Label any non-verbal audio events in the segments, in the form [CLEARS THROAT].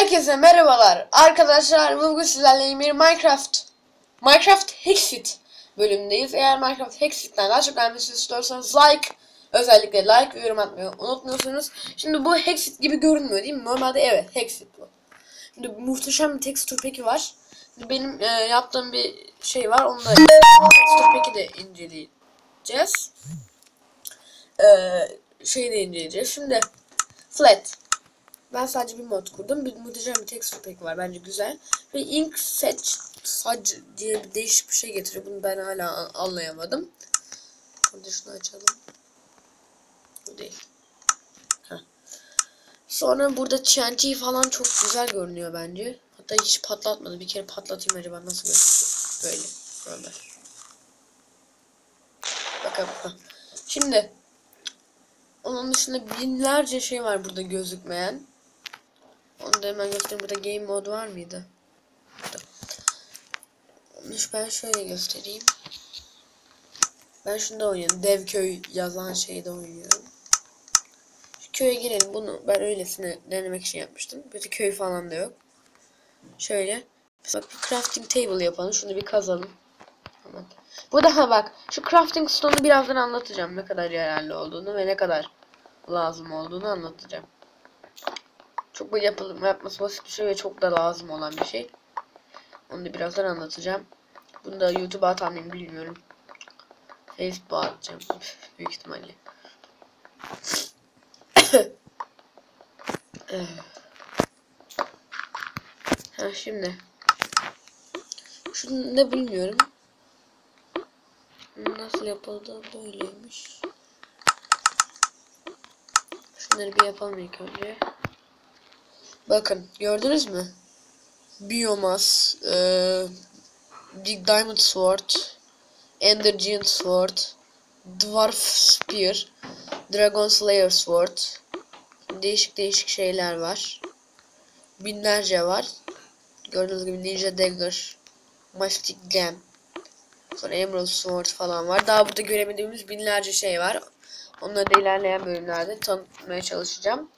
Herkese merhabalar. Arkadaşlar bugün sizlerle bir Minecraft Minecraft Hexit bölümündeyiz. Eğer Minecraft Hexit'ten daha çok gelmesini istiyorsanız like özellikle like ve yorum atmayı unutmuyorsunuz. Şimdi bu Hexit gibi görünmüyor değil mi? Normalde evet Hexit bu. Şimdi muhteşem bir texture pack'i var. Şimdi benim e, yaptığım bir şey var. Onu da texture pack'i de inceleyeceğiz. E, şeyi de inceleyeceğiz. Şimdi flat ben sadece bir mod kurdum. Bir muhteşem bir texture pack var. Bence güzel. Ve ink set sac diye bir değişik bir şey getiriyor. Bunu ben hala anlayamadım. Hadi şunu açalım. Bu değil. Heh. Sonra burada TNT falan çok güzel görünüyor bence. Hatta hiç patlatmadı. Bir kere patlatayım acaba nasıl gözüküyor. Böyle. Böyle. Bakalım. Şimdi onun dışında binlerce şey var burada gözükmeyen. Onu da hemen göstereyim. Burada game mode var mıydı? Burada. Ben şöyle göstereyim. Ben şunda oynuyorum. Dev köy yazan şeyde oynuyorum. Şu köye girelim. Bunu ben öylesine denemek için yapmıştım. Böyle köy falan da yok. Şöyle. Bak bir crafting table yapalım. Şunu bir kazalım. Tamam. Bu daha bak. Şu crafting stone'u birazdan anlatacağım. Ne kadar yararlı olduğunu ve ne kadar lazım olduğunu anlatacağım. Çok böyle yapılım yapması basit bir şey ve çok da lazım olan bir şey. Onu da birazdan anlatacağım. Bunu da YouTube'a atar bilmiyorum. Facebook'a atacağım. Büyük ihtimalle. [CLEARS THROAT] ha şimdi. Şunu ne bilmiyorum. Nasıl yapıldı böyleymiş. Şunları bir yapalım ilk önce. Bakın gördünüz mü? Biomass, e, Big Diamond Sword, Ender Giant Sword, Dwarf Spear, Dragon Slayer Sword. Değişik değişik şeyler var. Binlerce var. Gördüğünüz gibi Ninja Dagger, Mastic Gem, sonra Emerald Sword falan var. Daha burada göremediğimiz binlerce şey var. Onları da ilerleyen bölümlerde tanıtmaya çalışacağım.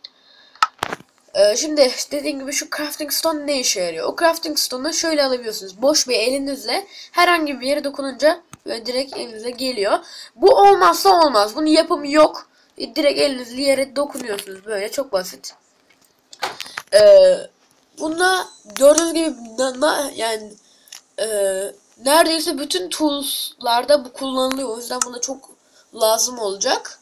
Ee, şimdi dediğim gibi şu crafting stone ne işe yarıyor? O crafting stone'u şöyle alabiliyorsunuz. Boş bir elinizle herhangi bir yere dokununca böyle direkt elinize geliyor. Bu olmazsa olmaz. Bunun yapımı yok. E, direkt elinizle yere dokunuyorsunuz. Böyle çok basit. Ee, bunda gördüğünüz gibi yani e, neredeyse bütün tools'larda bu kullanılıyor. O yüzden buna çok lazım olacak.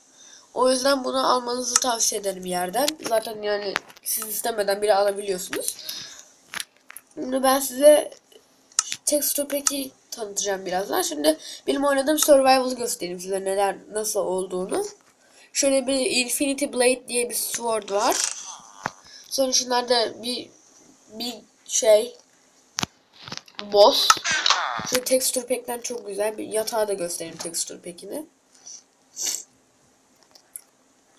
O yüzden bunu almanızı tavsiye ederim yerden. Zaten yani siz istemeden bile alabiliyorsunuz. Şimdi ben size texture pack'i tanıtacağım birazdan. Şimdi benim oynadığım survival'ı göstereyim size neler nasıl olduğunu. Şöyle bir Infinity Blade diye bir sword var. Sonra şunlarda bir bir şey boss. Şu texture pack'ten çok güzel bir yatağı da göstereyim texture pack'ini.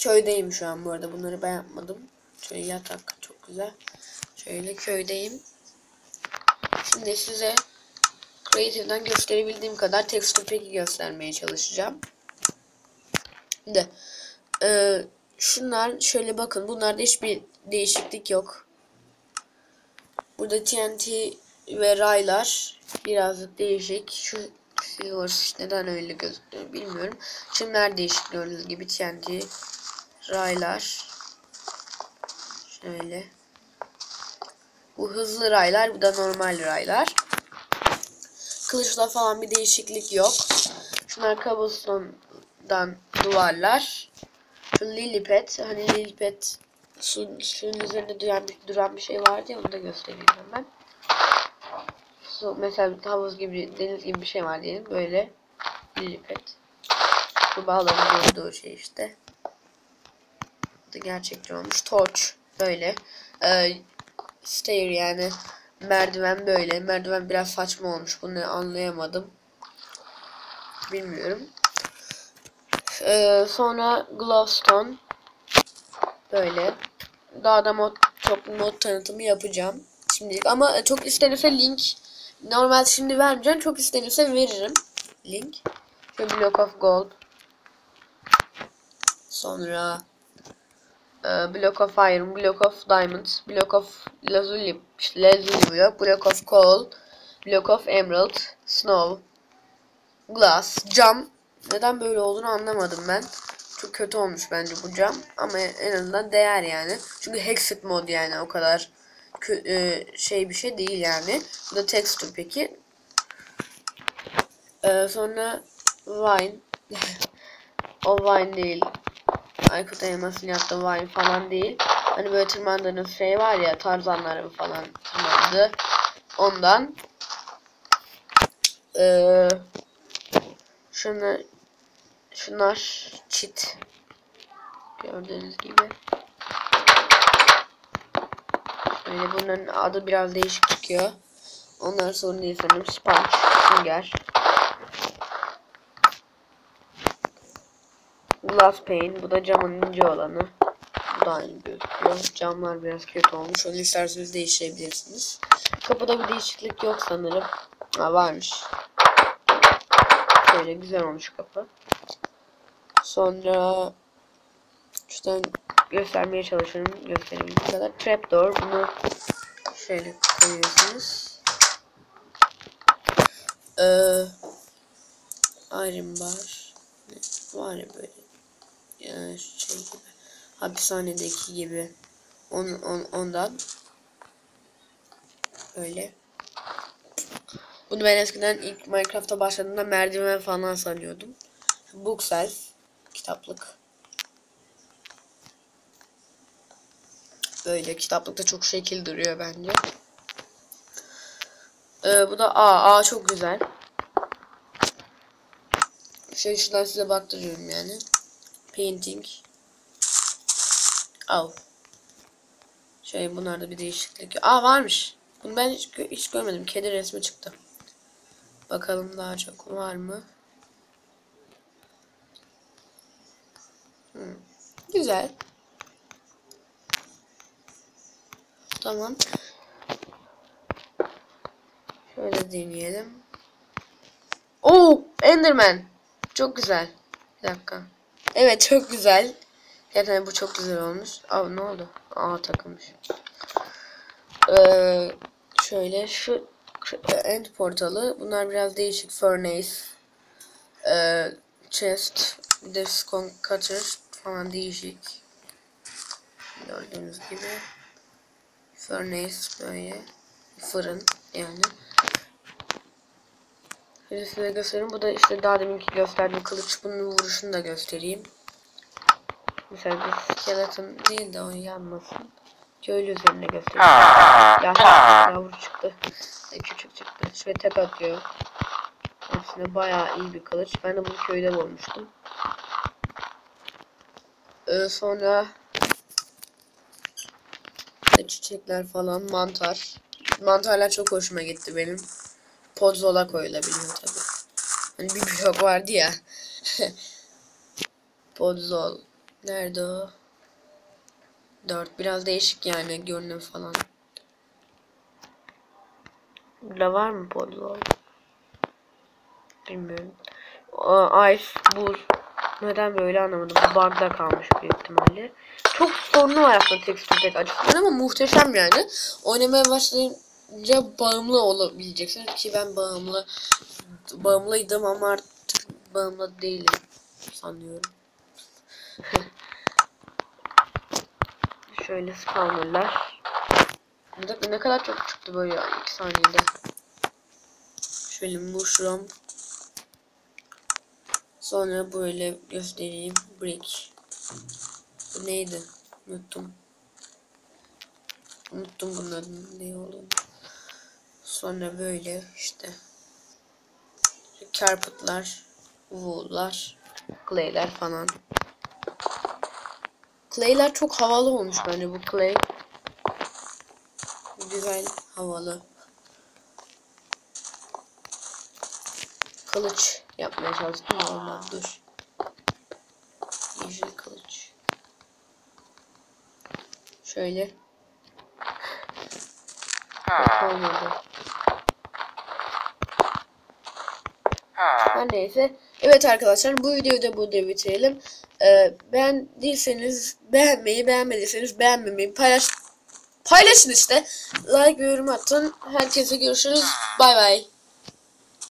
Köydeyim şu an bu arada. Bunları ben yapmadım. Şöyle yatak çok güzel. Şöyle köydeyim. Şimdi size Creative'den gösterebildiğim kadar texture pack'i göstermeye çalışacağım. Şimdi e, şunlar şöyle bakın. Bunlarda hiçbir değişiklik yok. Burada TNT ve raylar birazcık değişik. Şu Silver neden öyle gözüküyor bilmiyorum. Çimler değişik gördüğünüz gibi TNT raylar. Şöyle. Bu hızlı raylar, bu da normal raylar. Kılıçla falan bir değişiklik yok. Şunlar cobblestone'dan duvarlar. Şu lilipet, hani lilipet su, suyun üzerinde duran bir, duran bir şey vardı ya onu da göstereyim hemen. Su, mesela havuz gibi, deniz gibi bir şey var diyelim. Böyle lilipet. Bu bağların durduğu şey işte da gerçekçi olmuş. Torch böyle. Ee, stair yani merdiven böyle. Merdiven biraz saçma olmuş. Bunu anlayamadım. Bilmiyorum. Ee, sonra glowstone böyle. Daha da mod çok mod tanıtımı yapacağım. Şimdilik ama çok istenirse link normal şimdi vermeyeceğim. Çok istenirse veririm. Link. Şöyle block of gold. Sonra e, block of iron, block of diamond, block of lazuli, lazuli block, block of coal, block of emerald, snow, glass, cam. Neden böyle olduğunu anlamadım ben. Çok kötü olmuş bence bu cam. Ama en azından değer yani. Çünkü hexit mod yani o kadar e, şey bir şey değil yani. Bu da texture peki. Ee, sonra Vine. [LAUGHS] o Vine değil. Aykut Elmas'ın yaptığı Vine falan değil. Hani böyle tırmandığınız şey var ya Tarzanların falan tırmandı. Ondan. Ee, şunu şunlar çit. Gördüğünüz gibi. Böyle bunların adı biraz değişik çıkıyor. Ondan sonra değil sanırım. Sponge, sünger. Glass pane. Bu da camın ince olanı. Bu da aynı gözüküyor. Camlar biraz kötü olmuş. Onu isterseniz değiştirebilirsiniz. Kapıda bir değişiklik yok sanırım. Ha varmış. Şöyle güzel olmuş kapı. Sonra şuradan göstermeye çalışıyorum. Gösterebildiğim kadar. Trapdoor. Bunu şöyle koyuyorsunuz. Ee, Iron bar. Var ya böyle. Yani şey gibi. Hapishanedeki gibi. On, on, ondan. Öyle. Bunu ben eskiden ilk Minecraft'a başladığımda merdiven falan sanıyordum. Bookshelf. Kitaplık. Böyle kitaplıkta çok şekil duruyor bence. Ee, bu da A. A çok güzel. Şey şuradan size baktırıyorum yani. Painting. Al. Şey bunlarda bir değişiklik. Aa varmış. Bunu ben hiç, hiç görmedim. Kedi resmi çıktı. Bakalım daha çok var mı? Hmm. Güzel. Tamam. Şöyle deneyelim. Oo, Enderman. Çok güzel. Bir dakika. Evet, çok güzel. Gerçekten bu çok güzel olmuş. Aa, ne oldu? Aa, takılmış. Ee, şöyle şu end portalı. Bunlar biraz değişik. Furnace. Ee, chest. Bir cutter falan değişik. Gördüğünüz gibi. Furnace böyle. Fırın yani. Şöyle size göstereyim. Bu da işte daha deminki gösterdiğim kılıç. Bunun vuruşunu da göstereyim. Mesela bir skeleton değil de o yanmasın. Köylü üzerine göstereyim. Yaşlı yavru çıktı. E, küçük çıktı. Şöyle tek atıyor. Aslında bayağı iyi bir kılıç. Ben de bunu köyde bulmuştum. Ee, sonra çiçekler falan, mantar. Mantarlar çok hoşuma gitti benim. Podzola koyulabiliyor tabi. Hani bir blok vardı ya. [LAUGHS] Podzol. Nerede o? 4. Biraz değişik yani görünüm falan. Burada var mı Podzol? Bilmiyorum. O, Ice, buz. Neden böyle anlamadım. Bu bug'da kalmış büyük ihtimalle. Çok sorunu var aslında texture pack açısından ama muhteşem yani. Oynamaya başlayınca bağımlı olabileceksiniz ki ben bağımlı bağımlıydım ama artık bağımlı değilim sanıyorum. Şöyle spawnerlar. Bir dakika ne kadar çok çıktı böyle ya 2 saniyede. Şöyle mushroom. Sonra böyle göstereyim. Brick. Bu neydi? Unuttum. Unuttum bunun adının ne olduğunu. Sonra böyle işte. Carpet'lar, wool'lar, clay'ler falan. Clay'ler çok havalı olmuş bence bu clay. Güzel, havalı. Kılıç yapmaya çalıştım ama olmadı. Dur. Yeşil kılıç. Şöyle. Çok olmadı. Her neyse. Evet arkadaşlar bu videoyu da burada bitirelim. Ee, beğendiyseniz beğenmeyi, beğenmediyseniz beğenmemeyi paylaş paylaşın işte. Like ve yorum atın. Herkese görüşürüz. Bay bay.